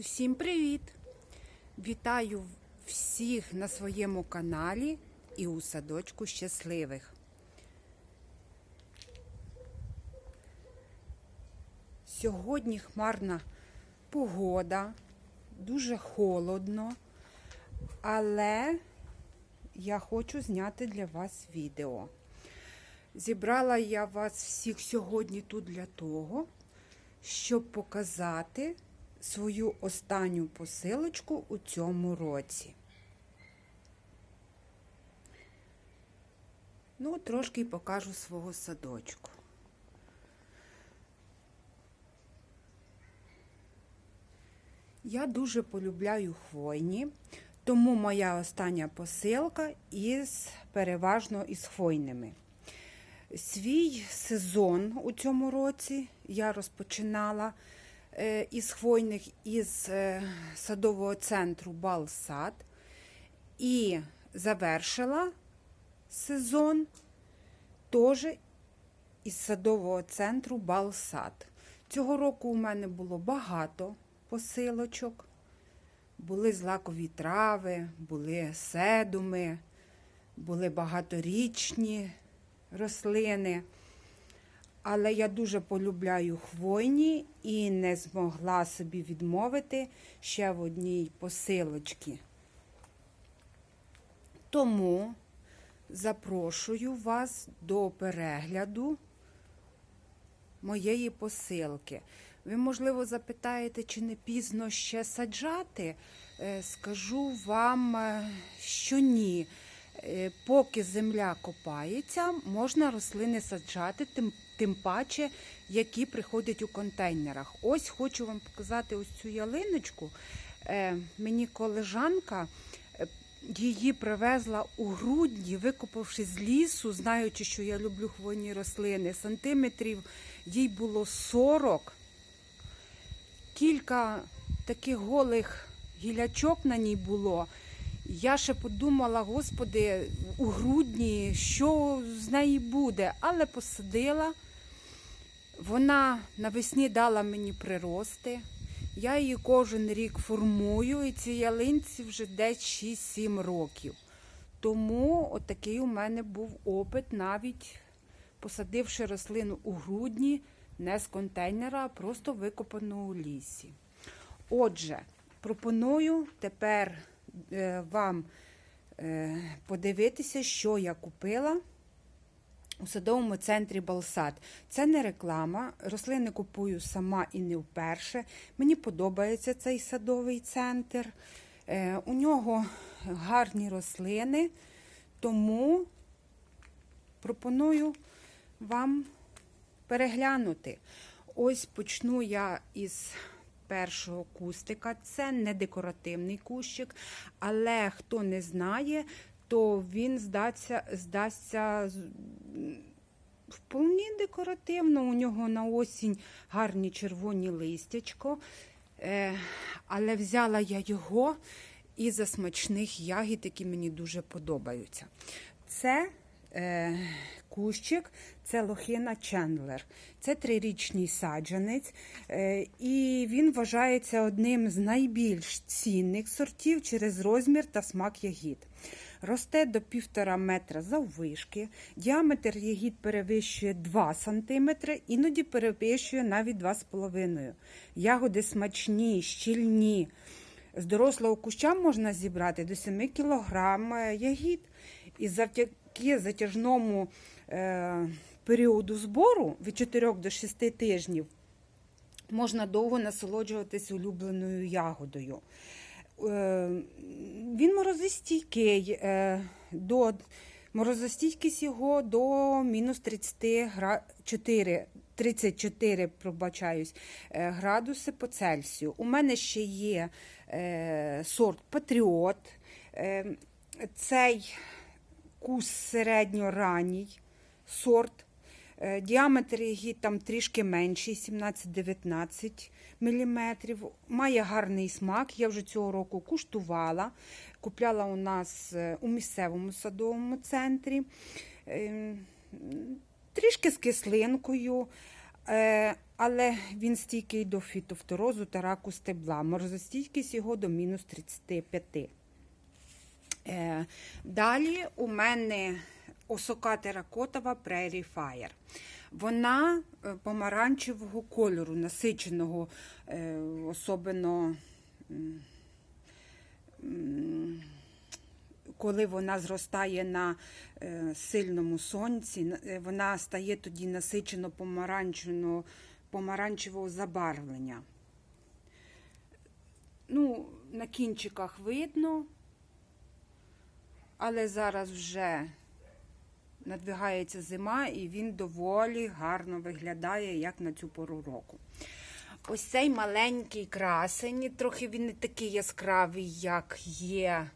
Усім привіт! Вітаю всіх на своєму каналі і у садочку щасливих. Сьогодні хмарна погода, дуже холодно, але я хочу зняти для вас відео. Зібрала я вас всіх сьогодні тут для того, щоб показати свою останню посилочку у цьому році. Ну, трошки покажу свого садочку. Я дуже полюбляю хвойні, тому моя остання посилка із переважно із хвойними. Свій сезон у цьому році я розпочинала із хвойних із е, садового центру Балсад і завершила сезон теж із садового центру Балсад. Цього року у мене було багато посилочок. Були злакові трави, були седуми, були багаторічні рослини. Але я дуже полюбляю хвойні і не змогла собі відмовити ще в одній посилочці. Тому запрошую вас до перегляду моєї посилки. Ви, можливо, запитаєте, чи не пізно ще саджати? Е, Скажу вам, е, що ні. Е, Поки земля копається, можна рослини саджати, тим, тим паче, які приходять у контейнерах. Ось хочу вам показати ось цю ялиночку. Е, Мені колежанка е, її привезла у грудні, викопавши з лісу, знаючи, що я люблю хвойні рослини. Сантиметрів їй було 40. Кілька таких голих гілячок на ній було. Я ще подумала, господи, у грудні, що з неї буде, але посадила. Вона навесні дала мені прирости. Я її кожен рік формую, і цій ялинці вже десь 6-7 років. Тому отакий у мене був опит, навіть посадивши рослину у грудні, не з контейнера, а просто викопану у лісі. Отже, пропоную тепер вам е, подивитися, що я купила у садовому центрі Балсад. Це не реклама. Рослини купую сама і не вперше. Мені подобається цей садовий центр. Е, У нього гарні рослини, тому пропоную вам переглянути. Ось почну я із першого кустика. Це не декоративний кущик, але хто не знає, то він здасться, здасться вполне декоративно. У нього на осінь гарні червоні листячко. Е, але взяла я його із-за смачних ягід, які мені дуже подобаються. Це кущик, це лохина Чендлер. Це трирічний саджанець, е, і він вважається одним з найбільш цінних сортів через розмір та смак ягід. Росте до півтора метра заввишки, діаметр ягід перевищує 2 см, іноді перевищує навіть 2,5 Ягоди смачні, щільні. З дорослого куща можна зібрати до 7 кг ягід. І завдяки затяжному е, періоду збору від 4 до 6 тижнів можна довго насолоджуватись улюбленою ягодою. Е, він морозостійкий, е, до, морозостійкість його до мінус 34, 34 пробачаюсь, градуси по Цельсію. У мене ще є сорт Патріот. Цей кус середньоранній сорт. Е, Діаметр її там трішки менший, 17-19 мм. Має гарний смак. Я вже цього року куштувала. Купляла у нас е, у місцевому садовому центрі. Е, Трішки з кислинкою, Е, але він стійкий до фітофторозу та раку стебла. Морозостійкість його до мінус 35. Е, далі у мене осока теракотова Prairie Fire. Вона е, помаранчевого кольору, насиченого, е, особливо коли вона зростає на сильному сонці, вона стає тоді насичено помаранчевого, помаранчевого забарвлення. Ну, на кінчиках видно, але зараз вже надвигається зима, і він доволі гарно виглядає, як на цю пору року. Ось цей маленький красень, трохи він не такий яскравий, як є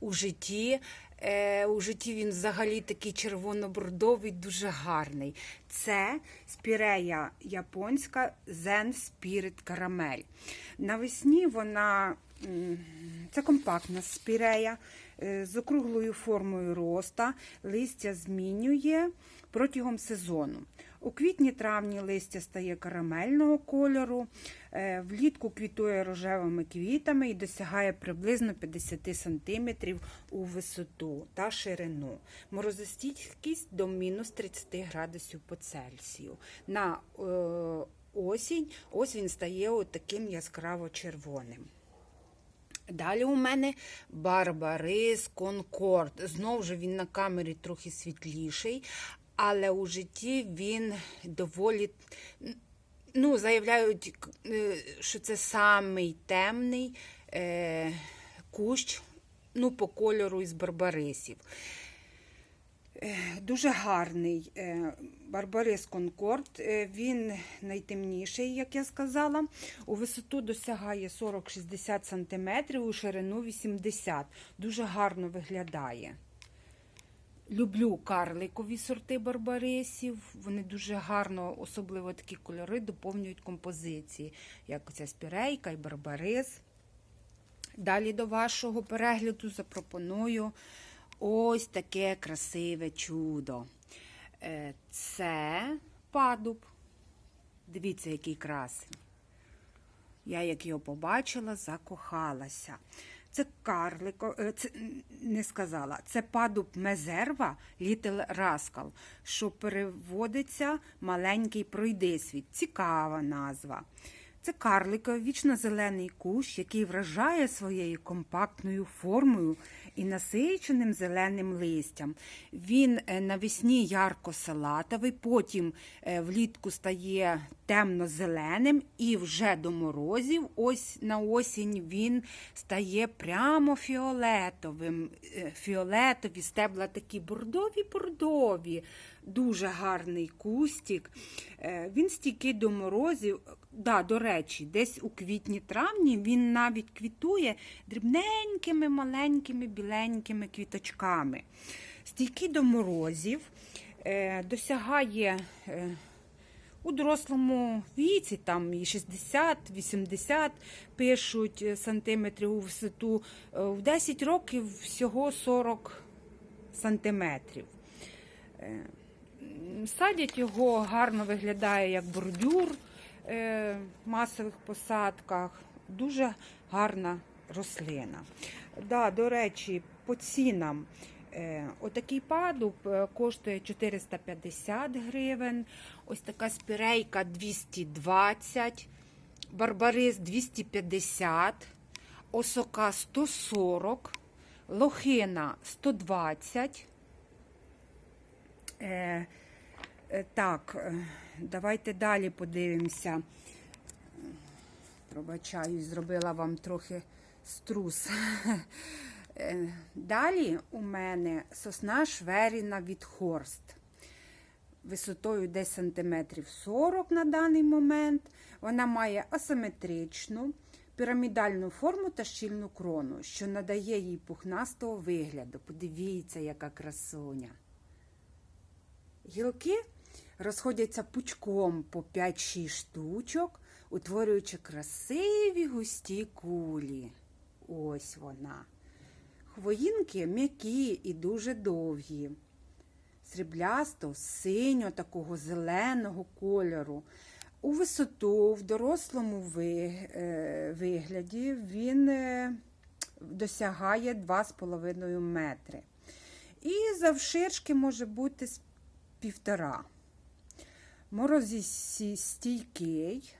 у житті. Е, у житті він взагалі такий червоно-бордовий, дуже гарний. Це спірея японська Zen Spirit Caramel. Навесні вона це компактна спірея з округлою формою роста. Листя змінює протягом сезону. У квітні-травні листя стає карамельного кольору, е, влітку квітує рожевими квітами і досягає приблизно 50 см у висоту та ширину. Морозостійкість до мінус 30 градусів по Цельсію. На е, осінь ось він стає таким яскраво-червоним. Далі у мене Барбарис Конкорд. Знову ж він на камері трохи світліший, але у житті він доволі. Ну, заявляють, е, що це самий темний е, кущ ну, по кольору із барбарисів. Е, Дуже гарний е, Барбарис Конкорд. Е, Він найтемніший, як я сказала. У висоту досягає 40-60 см, у ширину 80 Дуже гарно виглядає. Люблю карликові сорти барбарисів. Вони дуже гарно, особливо такі кольори, доповнюють композиції, як ця спірейка і барбарис. Далі до вашого перегляду запропоную ось таке красиве чудо. Е, Це падуб. Дивіться, який красень. Я, як його побачила, закохалася. Це карлико, е, це не сказала, це падуб мезерва Little Rascal, що переводиться маленький пройдисвіт. Цікава назва. Це карликовий вічно-зелений кущ, який вражає своєю компактною формою і насиченим зеленим листям. Він е, навесні ярко-салатовий, потім е, влітку стає темно-зеленим і вже до морозів, ось на осінь він стає прямо фіолетовим. Е, Фіолетові стебла такі бордові-бордові. Дуже гарний кустик. Він стійкий до морозів. Да, до речі, десь у квітні-травні він навіть квітує дрібненькими, маленькими, біленькими квіточками. Стійкий до морозів, е, досягає е, у дорослому віці, там і 60-80 пишуть е, сантиметрів у висоту, е, в 10 років всього 40 сантиметрів. Е, Садять його гарно виглядає як бордюр е, масових посадках. Дуже гарна рослина. Да, до речі, по цінам. Е, Отакий падуб е, коштує 450 гривень. Ось така спірейка 220, барбарис 250, осока 140, лохина 120. Е, е, так, е, давайте далі подивимося. Пробачаю, зробила вам трохи струс. Е, Далі у мене сосна шверіна від Хорст. Висотою десь сантиметрів 40 на даний момент. Вона має асиметричну, пірамідальну форму та щільну крону, що надає їй пухнастого вигляду. Подивіться, яка красуня. Гілки розходяться пучком по 5-6 штучок, утворюючи красиві густі кулі. Ось вона. Хвоїнки м'які і дуже довгі. сріблясто, синьо, такого зеленого кольору. У висоту, в дорослому е, вигляді він е, досягає 2,5 метри. І завширшки може бути з півтора. Морозостійкий,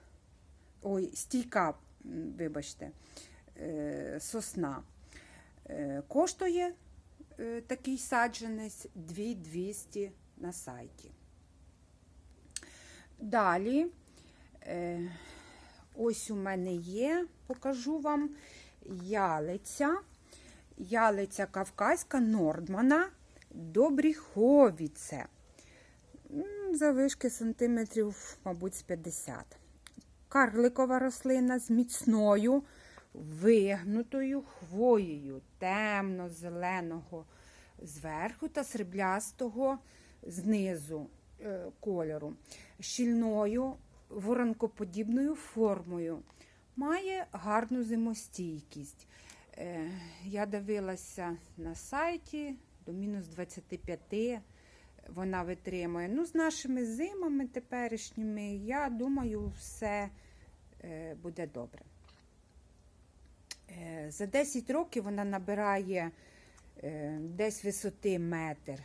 ой, стійка, вибачте, е, сосна. Е, Коштує е, такий саджанець 2200 на сайті. Далі, ось у мене є, покажу вам ялиця. Ялиця кавказька Нордмана Добріховіце. Завишки сантиметрів, мабуть, з 50. Карликова рослина з міцною вигнутою хвоєю темно-зеленого зверху та сріблястого знизу е, кольору, щільною воронкоподібною формою. Має гарну зимостійкість. Е, Я дивилася на сайті до мінус 25 вона витримує. Ну, з нашими зимами теперішніми, я думаю, все е, буде добре. Е, За 10 років вона набирає е, десь висоти метр.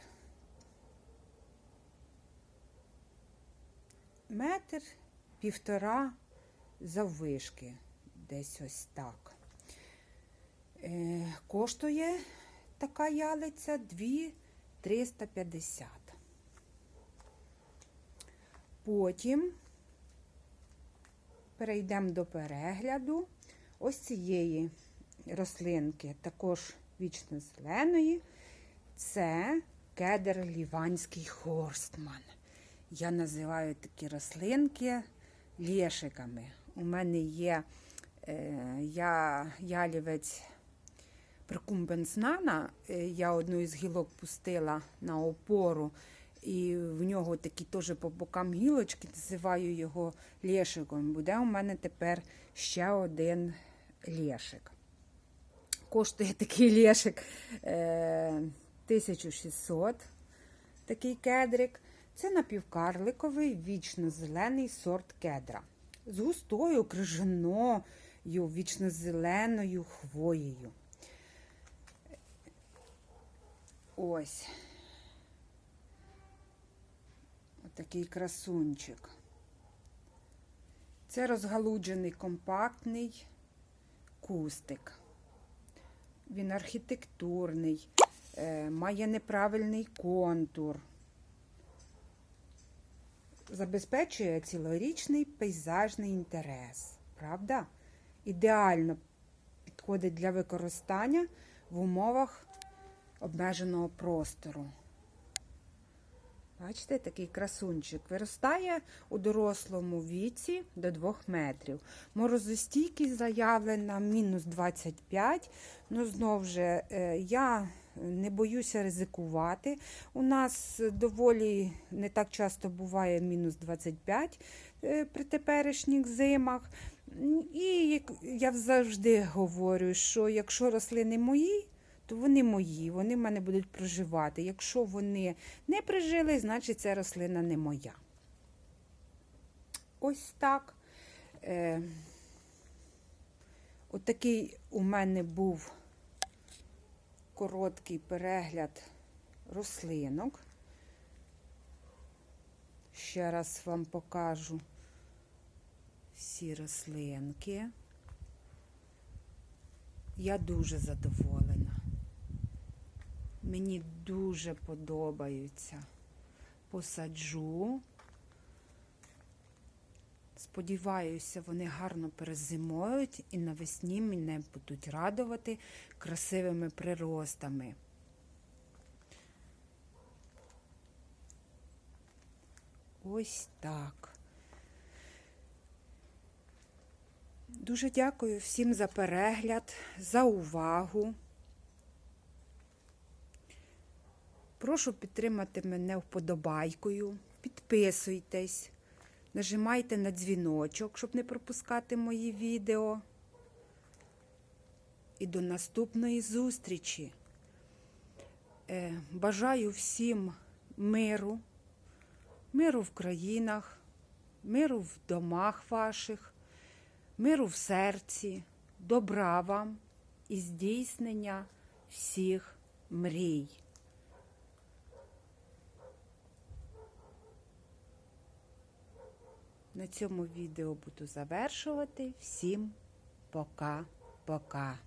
Метр, півтора заввишки. Десь ось так. Коштує така ялиця 2,350. Потім перейдемо до перегляду ось цієї рослинки, також вічно зеленої. Це кедр ліванський хорстман. Я називаю такі рослинки лєшиками. У мене є е, я, ялівець прикумбенснана. Е, Я одну із гілок пустила на опору, і в нього такі теж по бокам гілочки, називаю його лєшиком. Буде у мене тепер ще один лєшик. Коштує такий лєшик е, 1600, такий кедрик. Це напівкарликовий вічно-зелений сорт кедра. З густою крижаною вічно-зеленою хвоєю. Ось. Отакий красунчик. Це розгалуджений компактний кустик. Він архітектурний, е, має неправильний контур. Забезпечує цілорічний пейзажний інтерес. Правда? Ідеально підходить для використання в умовах обмеженого простору. Бачите, такий красунчик виростає у дорослому віці до 2 метрів. Морозостійкість заявлена мінус 25. Ну, знову ж, е, я не боюся ризикувати. У нас доволі не так часто буває мінус 25 е, при теперішніх зимах. І я завжди говорю, що якщо рослини мої, то вони мої, вони в мене будуть проживати. Якщо вони не прижили, значить ця рослина не моя. Ось так. Е, Отакий у мене був короткий перегляд рослинок. Ще раз вам покажу всі рослинки. Я дуже задоволена. Мені дуже подобаються. Посаджу. Сподіваюся, вони гарно перезимують і навесні мене будуть радувати красивими приростами. Ось так. Дуже дякую всім за перегляд, за увагу. Прошу підтримати мене вподобайкою. Підписуйтесь, нажимайте на дзвіночок, щоб не пропускати мої відео. І до наступної зустрічі. Е, бажаю всім миру, миру в країнах, миру в домах ваших, миру в серці, добра вам і здійснення всіх мрій. На цьому відео буду завершувати. Всім пока-пока.